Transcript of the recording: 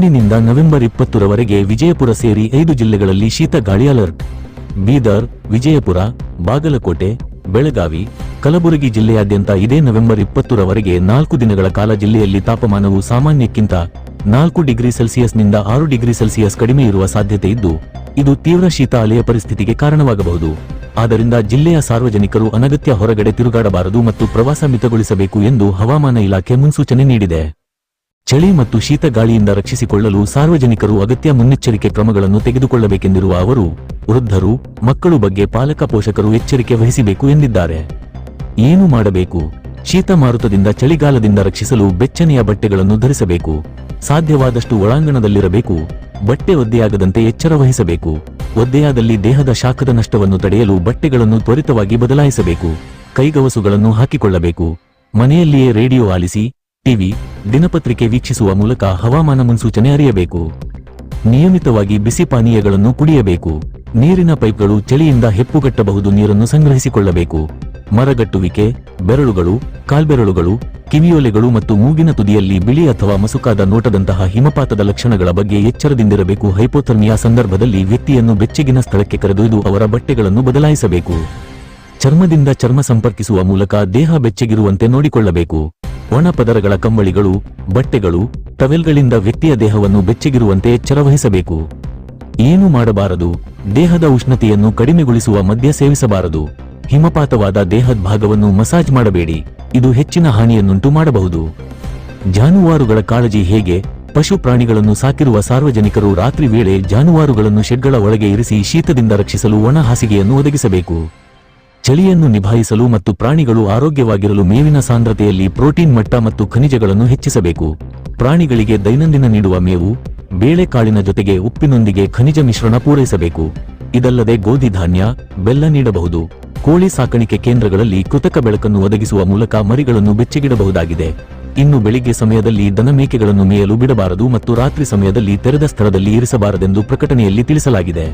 ಹದಿನಾಲ್ಕರಿಂದ ನವೆಂಬರ್ ಇಪ್ಪತ್ತರವರೆಗೆ ವಿಜಯಪುರ ಸೇರಿ ಐದು ಜಿಲ್ಲೆಗಳಲ್ಲಿ ಶೀತ ಗಾಳಿ ಅಲರ್ಟ್. ಬೀದರ್, ವಿಜಯಪುರ, ಬಾಗಲಕೋಟೆ, ಬೆಳಗಾವಿ, ಕಲಬುರಗಿ ಜಿಲ್ಲೆಯಾದ್ಯಂತ ಇದೇ ನವೆಂಬರ್ ಇಪ್ಪತ್ತರವರೆಗೆ ನಾಲ್ಕು ದಿನಗಳ ಕಾಲ ಜಿಲ್ಲೆಯಲ್ಲಿ ತಾಪಮಾನವು ಸಾಮಾನ್ಯಕ್ಕಿಂತ ನಾಲ್ಕು ಡಿಗ್ರಿ ಸೆಲ್ಸಿಯಸ್ನಿಂದ ಆರು ಡಿಗ್ರಿ ಸೆಲ್ಸಿಯಸ್ ಕಡಿಮೆ ಇರುವ ಸಾಧ್ಯತೆ ಇದ್ದು, ಇದು ತೀವ್ರ ಶೀತ ಅಲೆಯ ಪರಿಸ್ಥಿತಿಗೆ ಕಾರಣವಾಗಬಹುದು. ಆದ್ದರಿಂದ ಜಿಲ್ಲೆಯ ಸಾರ್ವಜನಿಕರು ಅನಗತ್ಯ ಹೊರಗಡೆ ತಿರುಗಾಡಬಾರದು ಮತ್ತು ಪ್ರವಾಸ ಮಿತಗೊಳಿಸಬೇಕು ಎಂದು ಹವಾಮಾನ ಇಲಾಖೆ ಮುನ್ಸೂಚನೆ ನೀಡಿದೆ. ಚಳಿ ಮತ್ತು ಶೀತ ಗಾಳಿಯಿಂದ ರಕ್ಷಿಸಿಕೊಳ್ಳಲು ಸಾರ್ವಜನಿಕರು ಅಗತ್ಯ ಮುನ್ನೆಚ್ಚರಿಕೆ ಕ್ರಮಗಳನ್ನು ತೆಗೆದುಕೊಳ್ಳಬೇಕೆಂದಿರುವ ಅವರು, ವೃದ್ಧರು, ಮಕ್ಕಳು ಬಗ್ಗೆ ಪಾಲಕ ಪೋಷಕರು ಎಚ್ಚರಿಕೆ ವಹಿಸಬೇಕು ಎಂದಿದ್ದಾರೆ. ಏನು ಮಾಡಬೇಕು? ಶೀತ ಮಾರುತದಿಂದ ಚಳಿಗಾಲದಿಂದ ರಕ್ಷಿಸಲು ಬೆಚ್ಚನೆಯ ಬಟ್ಟೆಗಳನ್ನು ಧರಿಸಬೇಕು. ಸಾಧ್ಯವಾದಷ್ಟು ಒಳಾಂಗಣದಲ್ಲಿರಬೇಕು. ಬಟ್ಟೆ ಒದ್ದೆಯಾಗದಂತೆ ಎಚ್ಚರ ವಹಿಸಬೇಕು. ಒದ್ದೆಯಾದಲ್ಲಿ ದೇಹದ ಶಾಖದ ನಷ್ಟವನ್ನು ತಡೆಯಲು ಬಟ್ಟೆಗಳನ್ನು ತ್ವರಿತವಾಗಿ ಬದಲಾಯಿಸಬೇಕು. ಕೈಗವಸುಗಳನ್ನು ಹಾಕಿಕೊಳ್ಳಬೇಕು. ಮನೆಯಲ್ಲಿಯೇ ರೇಡಿಯೋ ಆಲಿಸಿ ಟಿವಿ ದಿನಪತ್ರಿಕೆ ವೀಕ್ಷಿಸುವ ಮೂಲಕ ಹವಾಮಾನ ಮುನ್ಸೂಚನೆ ಅರಿಯಬೇಕು. ನಿಯಮಿತವಾಗಿ ಬಿಸಿ ಪಾನೀಯಗಳನ್ನು ಕುಡಿಯಬೇಕು. ನೀರಿನ ಪೈಪ್ಗಳು ಚಳಿಯಿಂದ ಹೆಪ್ಪುಗಟ್ಟಬಹುದು ನೀರನ್ನು ಸಂಗ್ರಹಿಸಿಕೊಳ್ಳಬೇಕು. ಮರಗಟ್ಟುವಿಕೆ, ಬೆರಳುಗಳು, ಕಾಲ್ಬೆರಳುಗಳು, ಕಿವಿಯೊಲೆಗಳು ಮತ್ತು ಮೂಗಿನ ತುದಿಯಲ್ಲಿ ಬಿಳಿ ಅಥವಾ ಮಸುಕಾದ ನೋಟದಂತಹ ಹಿಮಪಾತದ ಲಕ್ಷಣಗಳ ಬಗ್ಗೆ ಎಚ್ಚರದಿಂದಿರಬೇಕು. ಹೈಪೋಥರ್ಮಿಯಾ ಸಂದರ್ಭದಲ್ಲಿ ವ್ಯಕ್ತಿಯನ್ನು ಬೆಚ್ಚಗಿನ ಸ್ಥಳಕ್ಕೆ ಕರೆದೊಯ್ದು ಅವರ ಬಟ್ಟೆಗಳನ್ನು ಬದಲಾಯಿಸಬೇಕು. ಚರ್ಮದಿಂದ ಚರ್ಮ ಸಂಪರ್ಕಿಸುವ ಮೂಲಕ ದೇಹ ಬೆಚ್ಚಗಿರುವಂತೆ ನೋಡಿಕೊಳ್ಳಬೇಕು. ಒಣ ಪದರಗಳ ಕಂಬಳಿಗಳು, ಬಟ್ಟೆಗಳು, ಟವೆಲ್ಗಳಿಂದ ವ್ಯಕ್ತಿಯ ದೇಹವನ್ನು ಬೆಚ್ಚಗಿರುವಂತೆ ಎಚ್ಚರವಹಿಸಬೇಕು ಏನು ಮಾಡಬಾರದು? ದೇಹದ ಉಷ್ಣತೆಯನ್ನು ಕಡಿಮೆಗೊಳಿಸುವ ಮದ್ಯ ಸೇವಿಸಬಾರದು. ಹಿಮಪಾತವಾದ ದೇಹದ ಭಾಗವನ್ನು ಮಸಾಜ್ ಮಾಡಬೇಡಿ. ಇದು ಹೆಚ್ಚಿನ ಹಾನಿಯನ್ನುಂಟು ಮಾಡಬಹುದು. ಜಾನುವಾರುಗಳ ಕಾಳಜಿ ಹೇಗೆ? ಪಶು ಪ್ರಾಣಿಗಳನ್ನು ಸಾಕಿರುವ ಸಾರ್ವಜನಿಕರು ರಾತ್ರಿ ವೇಳೆ ಜಾನುವಾರುಗಳನ್ನು ಶೆಡ್ಗಳ ಒಳಗೆ ಇರಿಸಿ ಶೀತದಿಂದ ರಕ್ಷಿಸಲು ಒಣ ಹಾಸಿಗೆಯನ್ನು ಒದಗಿಸಬೇಕು. ಚಳಿಯನ್ನು ನಿಭಾಯಿಸಲು ಮತ್ತು ಪ್ರಾಣಿಗಳು ಆರೋಗ್ಯವಾಗಿರಲು ಮೇವಿನ ಸಾಂದ್ರತೆಯಲ್ಲಿ ಪ್ರೋಟೀನ್ ಮಟ್ಟ ಮತ್ತು ಖನಿಜಗಳನ್ನು ಹೆಚ್ಚಿಸಬೇಕು. ಪ್ರಾಣಿಗಳಿಗೆ ದೈನಂದಿನ ನೀಡುವ ಮೇವು ಬೇಳೆಕಾಳಿನ ಜೊತೆಗೆ ಉಪ್ಪಿನೊಂದಿಗೆ ಖನಿಜ ಮಿಶ್ರಣ ಪೂರೈಸಬೇಕು. ಇದಲ್ಲದೆ ಗೋಧಿ ಧಾನ್ಯ, ಬೆಲ್ಲ ನೀಡಬಹುದು. ಕೋಳಿ ಸಾಕಾಣಿಕೆ ಕೇಂದ್ರಗಳಲ್ಲಿ ಕೃತಕ ಬೆಳಕನ್ನು ಒದಗಿಸುವ ಮೂಲಕ ಮರಿಗಳನ್ನು ಬೆಚ್ಚಗಿಡಬಹುದಾಗಿದೆ. ಇನ್ನು ಬೆಳಿಗ್ಗೆ ಸಮಯದಲ್ಲಿ ದನ ಮೇಕೆಗಳನ್ನು ಮೇಯಲು ಬಿಡಬಾರದು ಮತ್ತು ರಾತ್ರಿ ಸಮಯದಲ್ಲಿ ತೆರೆದ ಸ್ಥಳದಲ್ಲಿ ಇರಿಸಬಾರದೆಂದು ಪ್ರಕಟಣೆಯಲ್ಲಿ ತಿಳಿಸಲಾಗಿದೆ.